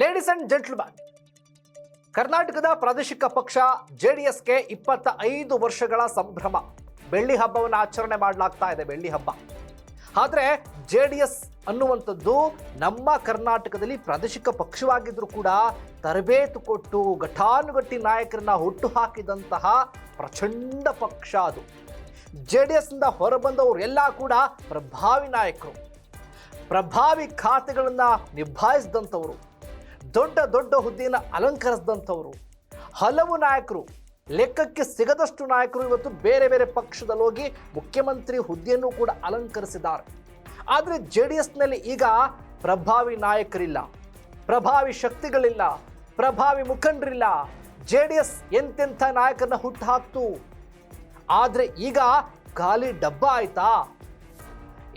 Ladies and gentleman ಕರ್ನಾಟಕದ ಪ್ರಾದೇಶಿಕ ಪಕ್ಷ ಜೆ ಡಿ ಎಸ್ಗೆ ಇಪ್ಪತ್ತ ಐದು ವರ್ಷಗಳ ಸಂಭ್ರಮ. ಬೆಳ್ಳಿ ಹಬ್ಬವನ್ನು ಆಚರಣೆ ಮಾಡಲಾಗ್ತಾ ಇದೆ ಬೆಳ್ಳಿ ಹಬ್ಬ. ಆದರೆ ಜೆ ಡಿ ಎಸ್ ಅನ್ನುವಂಥದ್ದು ನಮ್ಮ ಕರ್ನಾಟಕದಲ್ಲಿ ಪ್ರಾದೇಶಿಕ ಪಕ್ಷವಾಗಿದ್ದರೂ ಕೂಡ ತರಬೇತು ಕೊಟ್ಟು ಘಟಾನುಘಟ್ಟಿ ನಾಯಕರನ್ನ ಹುಟ್ಟು ಹಾಕಿದಂತಹ ಪ್ರಚಂಡ ಪಕ್ಷ ಅದು. ಜೆ ಡಿ ಎಸ್ನಿಂದ ಹೊರಬಂದವರು ಎಲ್ಲ ಕೂಡ ಪ್ರಭಾವಿ ನಾಯಕರು. ಪ್ರಭಾವಿ ಖಾತೆಗಳನ್ನು ನಿಭಾಯಿಸಿದಂಥವರು. ದೊಡ್ಡ ದೊಡ್ಡ ಹುದ್ದೆಯನ್ನು ಅಲಂಕರಿಸಿದಂಥವರು. ಹಲವು ನಾಯಕರು, ಲೆಕ್ಕಕ್ಕೆ ಸಿಗದಷ್ಟು ನಾಯಕರು ಇವತ್ತು ಬೇರೆ ಬೇರೆ ಪಕ್ಷದಲ್ಲಿ ಹೋಗಿ ಮುಖ್ಯಮಂತ್ರಿ ಹುದ್ದೆಯನ್ನು ಕೂಡ ಅಲಂಕರಿಸಿದ್ದಾರೆ. ಆದರೆ ಜೆ ಡಿ ಎಸ್ನಲ್ಲಿ ಈಗ ಪ್ರಭಾವಿ ನಾಯಕರಿಲ್ಲ, ಪ್ರಭಾವಿ ಶಕ್ತಿಗಳಿಲ್ಲ, ಪ್ರಭಾವಿ ಮುಖಂಡರಿಲ್ಲ. ಜೆ ಡಿ ಎಸ್ ಎಂತೆಂಥ ನಾಯಕರನ್ನ ಹುಟ್ಟು ಹಾಕ್ತು ಆದರೆ ಈಗ ಖಾಲಿ ಡಬ್ಬ ಆಯ್ತಾ?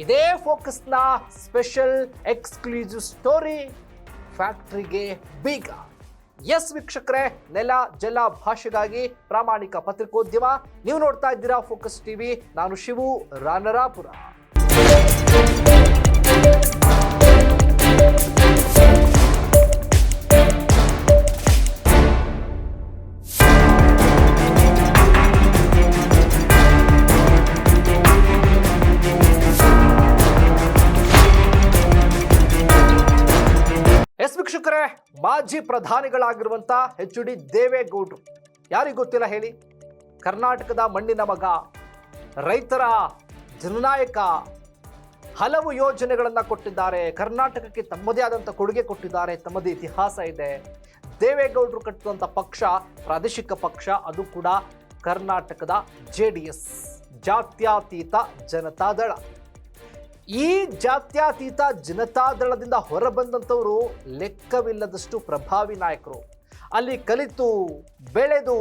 ಇದೇ ಫೋಕಸ್ನ ಸ್ಪೆಷಲ್ ಎಕ್ಸ್ಕ್ಲೂಸಿವ್ ಸ್ಟೋರಿ ಫ್ಯಾಕ್ಟ್ರಿಗೆ ಬೀಗ. ಎಸ್ ವೀಕ್ಷಕರೇ, ನೆಲ, ಜಲ ಭಾಷೆಗಾಗಿ ಪ್ರಾಮಾಣಿಕ ಪತ್ರಿಕೋದ್ಯಮ. ನೀವು ನೋಡ್ತಾ ಇದ್ದೀರಾ ಫೋಕಸ್ ಟಿವಿ. ನಾನು ಶಿವು ರಾನರಾಪುರ. ಮಾಜಿ ಪ್ರಧಾನಿಗಳಾಗಿರುವಂತ ಎಚ್ ಡಿ ದೇವೇಗೌಡರು ಯಾರಿಗೂ ಗೊತ್ತಿಲ್ಲ ಹೇಳಿ? ಕರ್ನಾಟಕದ ಮಣ್ಣಿನ ಮಗ, ರೈತರ ಜನನಾಯಕ ಹಲವು ಯೋಜನೆಗಳನ್ನು ಕೊಟ್ಟಿದ್ದಾರೆ. ಕರ್ನಾಟಕಕ್ಕೆ ತಮ್ಮದೇ ಆದಂಥ ಕೊಡುಗೆ ಕೊಟ್ಟಿದ್ದಾರೆ. ತಮ್ಮದೇ ಇತಿಹಾಸ ಇದೆ. ದೇವೇಗೌಡರು ಕಟ್ಟಿದಂಥ ಪಕ್ಷ, ಪ್ರಾದೇಶಿಕ ಪಕ್ಷ, ಅದು ಕೂಡ ಕರ್ನಾಟಕದ ಜೆ ಡಿ ಎಸ್ ಜಾತ್ಯತೀತ ಜನತಾದಳ ಈ ಜಾತ್ಯತೀತ ಜನತಾದಳದಿಂದ ಹೊರಬಂದಂಥವರು ಲೆಕ್ಕವಿಲ್ಲದಷ್ಟು ಪ್ರಭಾವಿ ನಾಯಕರು. ಅಲ್ಲಿ ಕಲಿತು, ಬೆಳೆದು,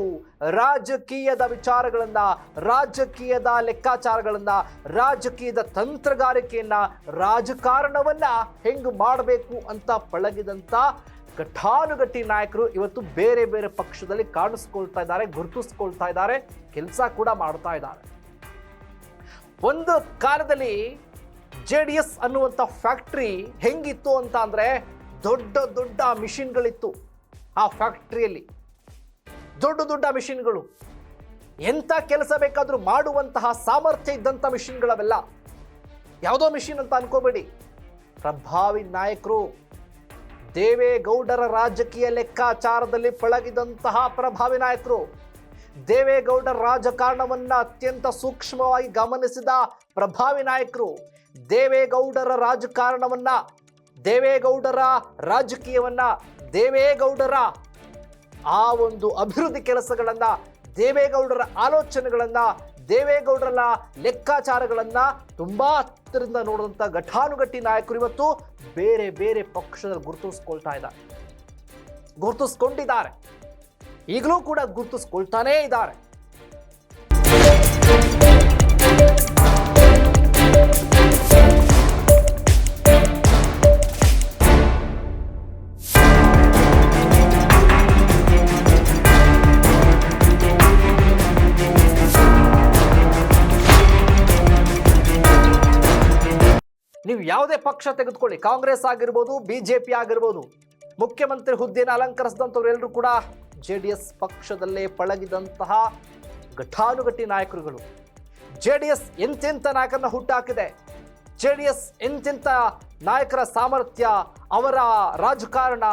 ರಾಜಕೀಯದ ವಿಚಾರಗಳನ್ನು, ರಾಜಕೀಯದ ಲೆಕ್ಕಾಚಾರಗಳನ್ನು, ರಾಜಕೀಯದ ತಂತ್ರಗಾರಿಕೆಯನ್ನು, ರಾಜಕಾರಣವನ್ನು ಹೆಂಗೆ ಮಾಡಬೇಕು ಅಂತ ಪಳಗಿದಂಥ ಘಟಾನುಘಟಿ ನಾಯಕರು ಇವತ್ತು ಬೇರೆ ಬೇರೆ ಪಕ್ಷದಲ್ಲಿ ಕಾಣಿಸ್ಕೊಳ್ತಾ ಇದ್ದಾರೆ, ಗುರುತಿಸ್ಕೊಳ್ತಾ ಇದ್ದಾರೆ, ಕೆಲಸ ಕೂಡ ಮಾಡ್ತಾ ಇದ್ದಾರೆ. ಒಂದು ಕಾಲದಲ್ಲಿ ಜೆ ಡಿ ಎಸ್ ಅನ್ನುವಂಥ ಫ್ಯಾಕ್ಟ್ರಿ ಹೆಂಗಿತ್ತು ಅಂತ ಅಂದರೆ ದೊಡ್ಡ ದೊಡ್ಡ ಮಿಷಿನ್ಗಳಿತ್ತು ಆ ಫ್ಯಾಕ್ಟ್ರಿಯಲ್ಲಿ. ದೊಡ್ಡ ದೊಡ್ಡ ಮಿಷಿನ್ಗಳು. ಎಂಥ ಕೆಲಸ ಬೇಕಾದರೂ ಮಾಡುವಂತಹ ಸಾಮರ್ಥ್ಯ ಇದ್ದಂಥ ಮಿಷಿನ್ಗಳವೆಲ್ಲ. ಯಾವುದೋ ಮಿಷಿನ್ ಅಂತ ಅನ್ಕೋಬೇಡಿ. ಪ್ರಭಾವಿ ನಾಯಕರು ದೇವೇಗೌಡರ ರಾಜಕೀಯ ಲೆಕ್ಕಾಚಾರದಲ್ಲಿ ಪಳಗಿದಂತಹ ಪ್ರಭಾವಿ ನಾಯಕರು. ದೇವೇಗೌಡರ ರಾಜಕಾರಣವನ್ನು ಅತ್ಯಂತ ಸೂಕ್ಷ್ಮವಾಗಿ ಗಮನಿಸಿದ ಪ್ರಭಾವಿ ನಾಯಕರು. ದೇವೇಗೌಡರ ರಾಜಕಾರಣವನ್ನ, ದೇವೇಗೌಡರ ರಾಜಕೀಯವನ್ನ, ದೇವೇಗೌಡರ ಆ ಒಂದು ಅಭಿವೃದ್ಧಿ ಕೆಲಸಗಳನ್ನ, ದೇವೇಗೌಡರ ಆಲೋಚನೆಗಳನ್ನ ದೇವೇಗೌಡರ ಲೆಕ್ಕಾಚಾರಗಳನ್ನ ತುಂಬಾ ಹತ್ತಿರದಿಂದ ನೋಡಿದಂಥ ಘಟಾನುಘಟಿ ನಾಯಕರು ಇವತ್ತು ಬೇರೆ ಬೇರೆ ಪಕ್ಷದಲ್ಲಿ ಗುರುತಿಸ್ಕೊಳ್ತಾ ಇದ್ದಾರೆ. ಗುರುತಿಸ್ಕೊಂಡಿದ್ದಾರೆ. ಈಗಲೂ ಕೂಡ ಗುರುತಿಸ್ಕೊಳ್ತಾನೇ ಇದ್ದಾರೆ. ಯಾವುದೇ ಪಕ್ಷ ತೆಗೆದುಕೊಳ್ಳಿ. ಕಾಂಗ್ರೆಸ್ ಆಗಿರ್ಬೋದು, ಬಿಜೆಪಿ ಆಗಿರ್ಬೋದು, ಮುಖ್ಯಮಂತ್ರಿ ಹುದ್ದೆಯನ್ನು ಅಲಂಕರಿಸಿದಂಥವ್ರು ಎಲ್ಲರೂ ಕೂಡ ಜೆ ಡಿ ಎಸ್ ಪಕ್ಷದಲ್ಲೇ ಪಳಗಿದಂತಹ ಘಟಾನುಘಟಿ ನಾಯಕರುಗಳು. ಜೆ ಡಿ ಎಸ್ ಎಂತೆಂಥ ನಾಯಕರನ್ನ ಹುಟ್ಟಾಕಿದೆ. ಜೆ ಡಿ ಎಸ್ ಎಂತೆಂಥ ನಾಯಕರ ಸಾಮರ್ಥ್ಯ, ಅವರ ರಾಜಕಾರಣ,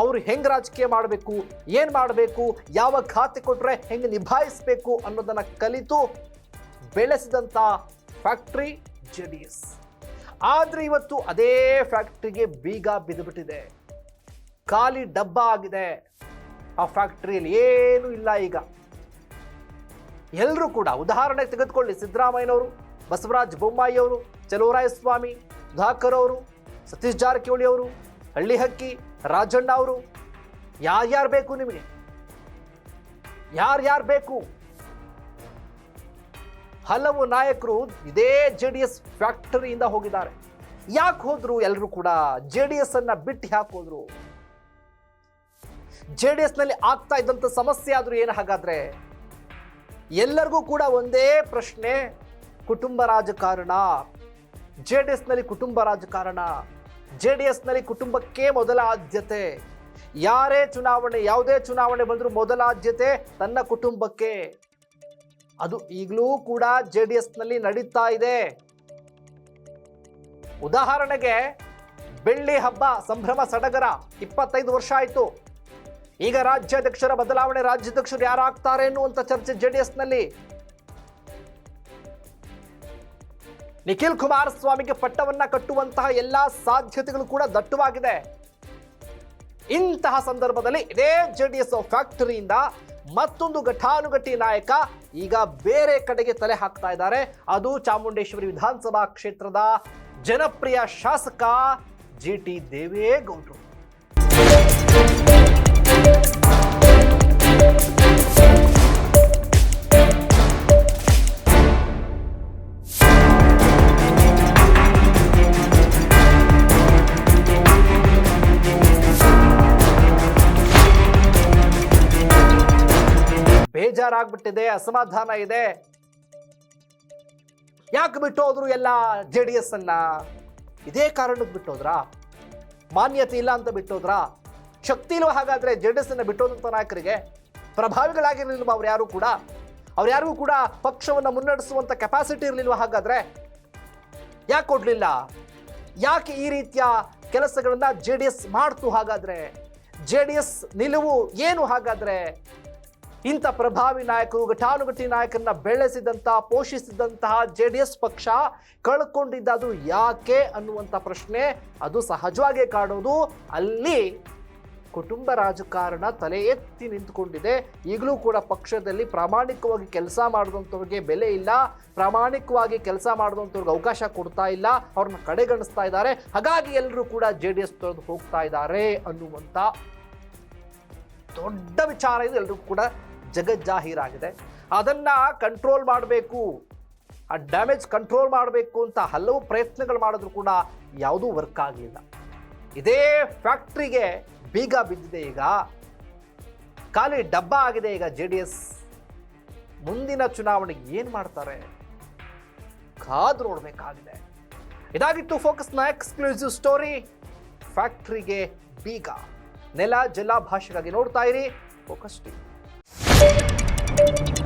ಅವರು ಹೆಂಗೆ ರಾಜಕೀಯ ಮಾಡಬೇಕು, ಏನು ಮಾಡಬೇಕು, ಯಾವ ಖಾತೆ ಕೊಟ್ಟರೆ ಹೆಂಗೆ ನಿಭಾಯಿಸಬೇಕು ಅನ್ನೋದನ್ನು ಕಲಿತು ಬೆಳೆಸಿದಂಥ ಫ್ಯಾಕ್ಟ್ರಿ ಜೆ ಡಿ ಎಸ್ ಆದರೆ ಇವತ್ತು ಅದೇ ಫ್ಯಾಕ್ಟ್ರಿಗೆ ಬೀಗ ಬಿದ್ದುಬಿಟ್ಟಿದೆ. ಖಾಲಿ ಡಬ್ಬ ಆಗಿದೆ. ಆ ಫ್ಯಾಕ್ಟ್ರಿಯಲ್ಲಿ ಏನೂ ಇಲ್ಲ ಈಗ. ಎಲ್ಲರೂ ಕೂಡ ಉದಾಹರಣೆ ತೆಗೆದುಕೊಳ್ಳಿ, ಸಿದ್ದರಾಮಯ್ಯನವರು, ಬಸವರಾಜ್ ಬೊಮ್ಮಾಯಿ ಅವರು, ಚಲುವರಾಯಸ್ವಾಮಿ, ಸುಧಾಕರ್ ಅವರು, ಸತೀಶ್ ಜಾರಕಿಹೊಳಿ ಅವರು, ಹಳ್ಳಿ ಹಕ್ಕಿ, ರಾಜಣ್ಣ ಅವರು. ಯಾರ್ಯಾರು ಬೇಕು ನಿಮಗೆ? ಯಾರ್ಯಾರು ಬೇಕು? ಹಲವು ನಾಯಕರು ಇದೇ ಜೆ ಡಿ ಎಸ್ ಫ್ಯಾಕ್ಟರಿಯಿಂದ ಹೋಗಿದ್ದಾರೆ. ಯಾಕೆ ಹೋದ್ರು ಎಲ್ಲರೂ ಕೂಡ ಜೆ ಡಿ ಎಸ್ ಅನ್ನ ಬಿಟ್ಟು ಯಾಕೆ ಹೋದ್ರು? ಜೆ ಡಿ ಎಸ್ನಲ್ಲಿ ಆಗ್ತಾ ಇದ್ದಂಥ ಸಮಸ್ಯೆ ಆದರೂ ಏನು ಹಾಗಾದ್ರೆ? ಎಲ್ಲರಿಗೂ ಕೂಡ ಒಂದೇ ಪ್ರಶ್ನೆ, ಕುಟುಂಬ ರಾಜಕಾರಣ. ಜೆ ಡಿ ಎಸ್ನಲ್ಲಿ ಕುಟುಂಬ ರಾಜಕಾರಣ. ಜೆ ಡಿ ಎಸ್ನಲ್ಲಿ ಕುಟುಂಬಕ್ಕೆ ಮೊದಲ ಆದ್ಯತೆ. ಯಾರೇ ಚುನಾವಣೆ, ಯಾವುದೇ ಚುನಾವಣೆ ಬಂದರೂ ಮೊದಲ ಆದ್ಯತೆ ತನ್ನ ಕುಟುಂಬಕ್ಕೆ. ಅದು ಈಗಲೂ ಕೂಡ ಜೆ ಡಿ ಎಸ್ನಲ್ಲಿ ನಡೀತಾ ಇದೆ. ಉದಾಹರಣೆಗೆ, ಬೆಳ್ಳಿ ಹಬ್ಬ ಸಂಭ್ರಮ ಸಡಗರ ಇಪ್ಪತ್ತೈದು ವರ್ಷ ಆಯಿತು. ಈಗ ರಾಜ್ಯಾಧ್ಯಕ್ಷರ ಬದಲಾವಣೆ ರಾಜ್ಯಾಧ್ಯಕ್ಷರು ಯಾರಾಗ್ತಾರೆ ಎನ್ನುವಂಥ ಚರ್ಚೆ ಜೆ ಡಿ ಎಸ್ನಲ್ಲಿ ನಿಖಿಲ್ ಕುಮಾರಸ್ವಾಮಿಗೆ ಪಟ್ಟವನ್ನ ಕಟ್ಟುವಂತಹ ಎಲ್ಲ ಸಾಧ್ಯತೆಗಳು ಕೂಡ ದಟ್ಟವಾಗಿದೆ. ಇಂತಹ ಸಂದರ್ಭದಲ್ಲಿ ಇದೇ ಜೆ ಡಿ ಎಸ್ ಫ್ಯಾಕ್ಟರಿಯಿಂದ ಮತ್ತೊಂದು ಘಟಾನುಘಟಿ ನಾಯಕ ಈಗ ಬೇರೆ ಕಡೆಗೆ ತಲೆ ಹಾಕ್ತಾ ಇದ್ದಾರೆ. ಅದು ಚಾಮುಂಡೇಶ್ವರಿ ವಿಧಾನಸಭಾ ಕ್ಷೇತ್ರದ ಜನಪ್ರಿಯ ಶಾಸಕ ಜಿ ಟಿ ದೇವೇಗೌಡರು. ಬೇಜಾರಾಗ್ಬಿಟ್ಟಿದೆ ಅಸಮಾಧಾನ ಇದೆ. ಯಾಕೆ ಬಿಟ್ಟೋದ್ರು ಎಲ್ಲ ಜೆ ಡಿ ಎಸ್ ಅನ್ನ? ಇದೇ ಕಾರಣಕ್ಕೆ ಬಿಟ್ಟೋದ್ರಾ? ಮಾನ್ಯತೆ ಇಲ್ಲ ಅಂತ ಬಿಟ್ಟೋದ್ರಾ? ಶಕ್ತಿ ಇಲ್ವ ಹಾಗಾದ್ರೆ ಜೆ ಡಿ ಎಸ್ ಅನ್ನ ಬಿಟ್ಟೋದಂತ ನಾಯಕರಿಗೆ? ಪ್ರಭಾವಿಗಳಾಗಿರ್ಲಿಲ್ವ ಅವ್ರು ಯಾರು ಕೂಡ? ಅವ್ರು ಯಾರಿಗೂ ಕೂಡ ಪಕ್ಷವನ್ನು ಮುನ್ನಡೆಸುವಂತ ಕೆಪಾಸಿಟಿ ಇರಲಿಲ್ವ ಹಾಗಾದ್ರೆ? ಯಾಕೆ ಕೊಡ್ಲಿಲ್ಲ? ಯಾಕೆ ಈ ರೀತಿಯ ಕೆಲಸಗಳನ್ನ ಜೆ ಡಿ ಎಸ್ ಮಾಡ್ತು ಹಾಗಾದ್ರೆ? ಜೆ ಡಿ ಎಸ್ ನಿಲುವು ಏನು ಹಾಗಾದ್ರೆ? ಇಂಥ ಪ್ರಭಾವಿ ನಾಯಕರು, ಘಟಾನುಘಟಿ ನಾಯಕರನ್ನ ಬೆಳೆಸಿದಂತಹ ಪೋಷಿಸಿದಂತಹ ಜೆ ಡಿ ಎಸ್ ಪಕ್ಷ ಕಳ್ಕೊಂಡಿದ್ದದು ಯಾಕೆ ಅನ್ನುವಂಥ ಪ್ರಶ್ನೆ ಅದು ಸಹಜವಾಗಿ ಕಾಣೋದು. ಅಲ್ಲಿ ಕುಟುಂಬ ರಾಜಕಾರಣ ತಲೆ ಎತ್ತಿ ನಿಂತುಕೊಂಡಿದೆ. ಈಗಲೂ ಕೂಡ ಪಕ್ಷದಲ್ಲಿ ಪ್ರಾಮಾಣಿಕವಾಗಿ ಕೆಲಸ ಮಾಡಿದಂಥವ್ರಿಗೆ ಬೆಲೆ ಇಲ್ಲ. ಪ್ರಾಮಾಣಿಕವಾಗಿ ಕೆಲಸ ಮಾಡಿದಂಥವ್ರಿಗೆ ಅವಕಾಶ ಕೊಡ್ತಾ ಇಲ್ಲ. ಅವ್ರನ್ನ ಕಡೆಗಣಿಸ್ತಾ ಇದ್ದಾರೆ. ಹಾಗಾಗಿ ಎಲ್ಲರೂ ಕೂಡ ಜೆ ಡಿ ಎಸ್ ತೊರೆದು ಹೋಗ್ತಾ ಇದ್ದಾರೆ ಅನ್ನುವಂಥ ದೊಡ್ಡ ವಿಚಾರ ಇದು. ಎಲ್ರಿಗೂ ಕೂಡ ಜಗಜ್ಜಾಹೀರಾಗಿದೆ ಅದನ್ನ ಕಂಟ್ರೋಲ್ ಮಾಡಬೇಕು. ಆ ಡ್ಯಾಮೇಜ್ ಕಂಟ್ರೋಲ್ ಮಾಡಬೇಕು ಅಂತ ಹಲವು ಪ್ರಯತ್ನಗಳು ಮಾಡಿದ್ರು ಕೂಡ ಯಾವುದೂ ವರ್ಕ್ ಆಗಲಿಲ್ಲ. ಇದೇ ಫ್ಯಾಕ್ಟ್ರಿಗೆ ಬೀಗ ಬಿದ್ದಿದೆ ಈಗ. ಖಾಲಿ ಡಬ್ಬ ಆಗಿದೆ ಈಗ ಜೆ ಡಿ ಎಸ್. ಮುಂದಿನ ಚುನಾವಣೆಗೆ ಏನು ಮಾಡ್ತಾರೆ? ಕಾದು ನೋಡಬೇಕಾಗಿದೆ ಇದಾಗಿತ್ತು ಫೋಕಸ್ನ ಎಕ್ಸ್ಕ್ಲೂಸಿವ್ ಸ್ಟೋರಿ ಫ್ಯಾಕ್ಟ್ರಿಗೆ ಬೀಗ. ನೆಲ, ಜಲ ಭಾಷೆಗಾಗಿ ನೋಡ್ತಾ ಇರಿ. Focus TV Thank you.